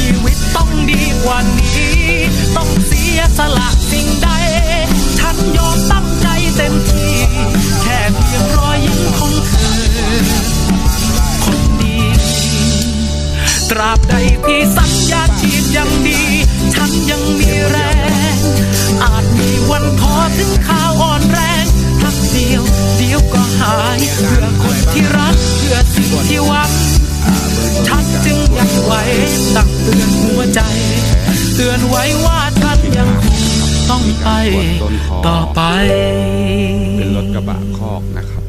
ชีวิตต้องดีกว่านี้ ต้องเสียสละสิ่งใด ฉันยอมตั้งใจเต็มที่ แค่เพียงรอยยิ้มของเธอคนดี ตราบใดที่สัญญาชีพยังดี ฉันยังมีแรง อาจมีวันพอถึงข้าวอ่อนแรงพักเดียว เดียวก็หายเพื่อคนที่รัก นไว้ว่าฉันยังคงต้องไปต่อไป เป็นรถกระบะคอกนะครับ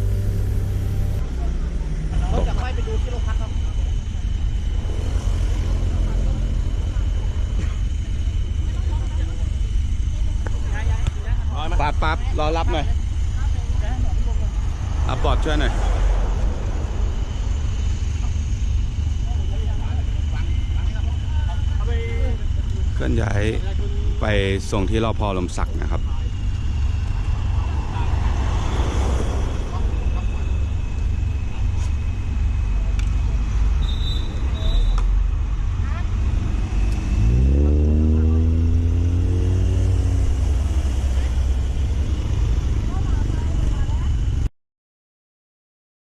ปั๊บปั๊บรอรับหน่อยอับบอดช่วยหน่อย ลื่อนย้ายไปส่งที่รอพอลมศักดิ์นะครับ